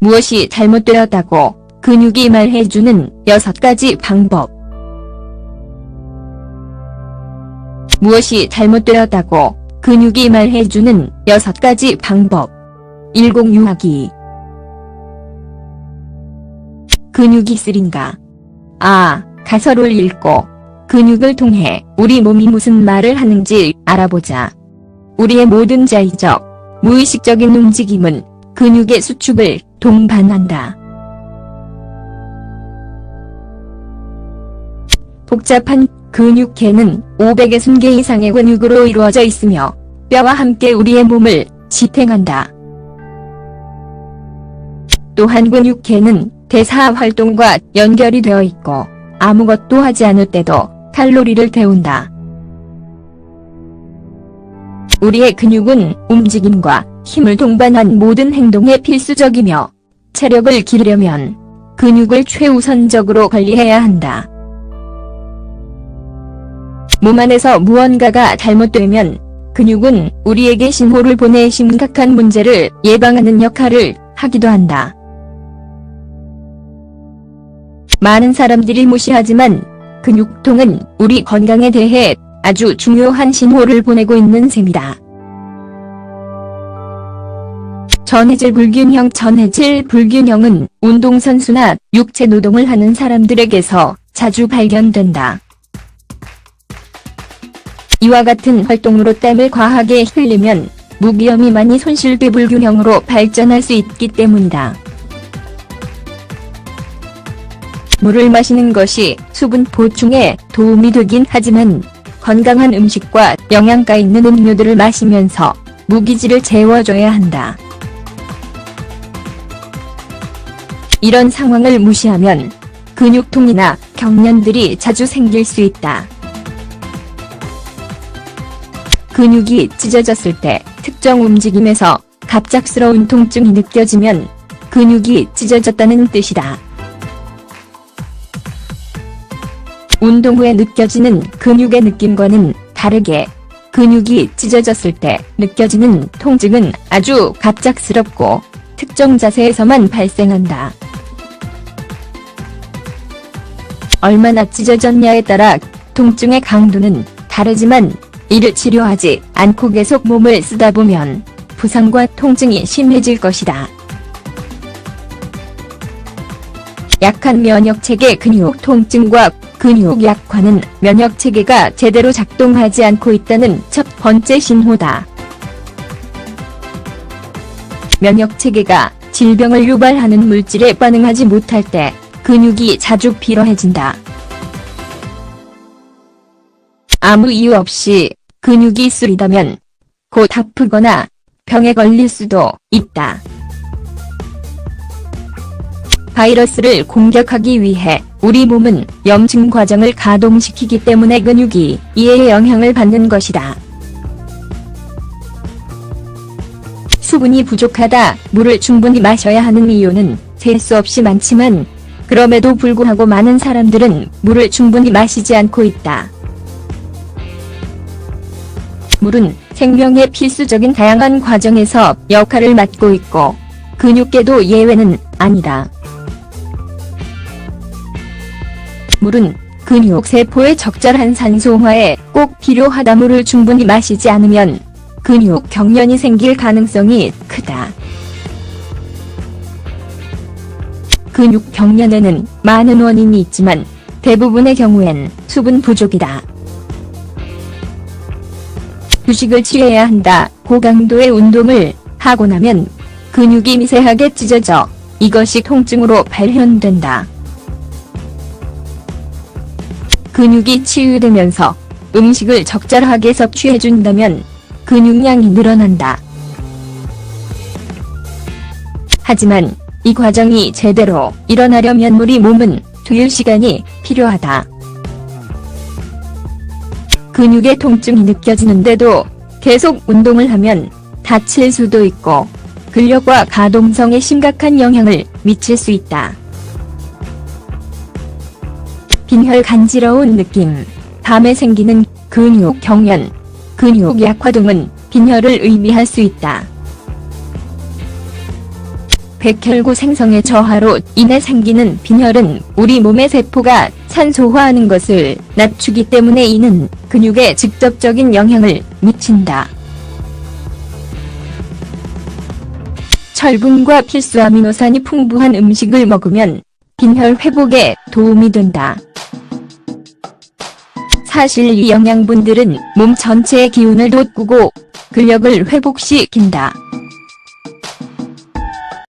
무엇이 잘못되었다고 근육이 말해주는 여섯 가지 방법. 무엇이 잘못되었다고 근육이 말해주는 여섯 가지 방법. 10유하기 근육이 쓰린가? 아, 가설을 읽고 근육을 통해 우리 몸이 무슨 말을 하는지 알아보자. 우리의 모든 자의적, 무의식적인 움직임은 근육의 수축을 동반한다. 복잡한 근육계는 560개 이상의 근육으로 이루어져 있으며 뼈와 함께 우리의 몸을 지탱한다. 또한 근육계는 대사 활동과 연결이 되어 있고 아무것도 하지 않을 때도 칼로리를 태운다. 우리의 근육은 움직임과 힘을 동반한 모든 행동에 필수적이며 체력을 기르려면 근육을 최우선적으로 관리해야 한다. 몸 안에서 무언가가 잘못되면 근육은 우리에게 신호를 보내 심각한 문제를 예방하는 역할을 하기도 한다. 많은 사람들이 무시하지만 근육통은 우리 건강에 대해 아주 중요한 신호를 보내고 있는 셈이다. 전해질 불균형 전해질 불균형은 운동선수나 육체 노동을 하는 사람들에게서 자주 발견된다. 이와 같은 활동으로 땀을 과하게 흘리면 무기염이 많이 손실돼 불균형으로 발전할 수 있기 때문이다. 물을 마시는 것이 수분 보충에 도움이 되긴 하지만 건강한 음식과 영양가 있는 음료들을 마시면서 무기질을 채워줘야 한다. 이런 상황을 무시하면 근육통이나 경련들이 자주 생길 수 있다. 근육이 찢어졌을 때 특정 움직임에서 갑작스러운 통증이 느껴지면 근육이 찢어졌다는 뜻이다. 운동 후에 느껴지는 근육의 느낌과는 다르게 근육이 찢어졌을 때 느껴지는 통증은 아주 갑작스럽고 특정 자세에서만 발생한다. 얼마나 찢어졌냐에 따라 통증의 강도는 다르지만 이를 치료하지 않고 계속 몸을 쓰다 보면 부상과 통증이 심해질 것이다. 약한 면역체계 근육 통증과 근육 약화는 면역 체계가 제대로 작동하지 않고 있다는 첫 번째 신호다. 면역 체계가 질병을 유발하는 물질에 반응하지 못할 때 근육이 자주 피로해진다. 아무 이유 없이 근육이 쓰리다면 곧 아프거나 병에 걸릴 수도 있다. 바이러스를 공격하기 위해 우리 몸은 염증 과정을 가동시키기 때문에 근육이 이에 영향을 받는 것이다. 수분이 부족하다 물을 충분히 마셔야 하는 이유는 셀 수 없이 많지만 그럼에도 불구하고 많은 사람들은 물을 충분히 마시지 않고 있다. 물은 생명의 필수적인 다양한 과정에서 역할을 맡고 있고 근육계도 예외는 아니다. 물은 근육 세포의 적절한 산소화에 꼭 필요하다 물을 충분히 마시지 않으면 근육 경련이 생길 가능성이 크다. 근육 경련에는 많은 원인이 있지만 대부분의 경우엔 수분 부족이다. 휴식을 취해야 한다. 고강도의 운동을 하고 나면 근육이 미세하게 찢어져 이것이 통증으로 발현된다. 근육이 치유되면서 음식을 적절하게 섭취해준다면 근육량이 늘어난다. 하지만 이 과정이 제대로 일어나려면 우리 몸은 두일 시간이 필요하다. 근육의 통증이 느껴지는데도 계속 운동을 하면 다칠 수도 있고 근력과 가동성에 심각한 영향을 미칠 수 있다. 빈혈 간지러운 느낌, 밤에 생기는 근육 경련, 근육 약화 등은 빈혈을 의미할 수 있다. 백혈구 생성의 저하로 인해 생기는 빈혈은 우리 몸의 세포가 산소화하는 것을 낮추기 때문에 이는 근육에 직접적인 영향을 미친다. 철분과 필수 아미노산이 풍부한 음식을 먹으면 빈혈 회복에 도움이 된다. 사실 이 영양분들은 몸 전체의 기운을 돋구고 근력을 회복시킨다.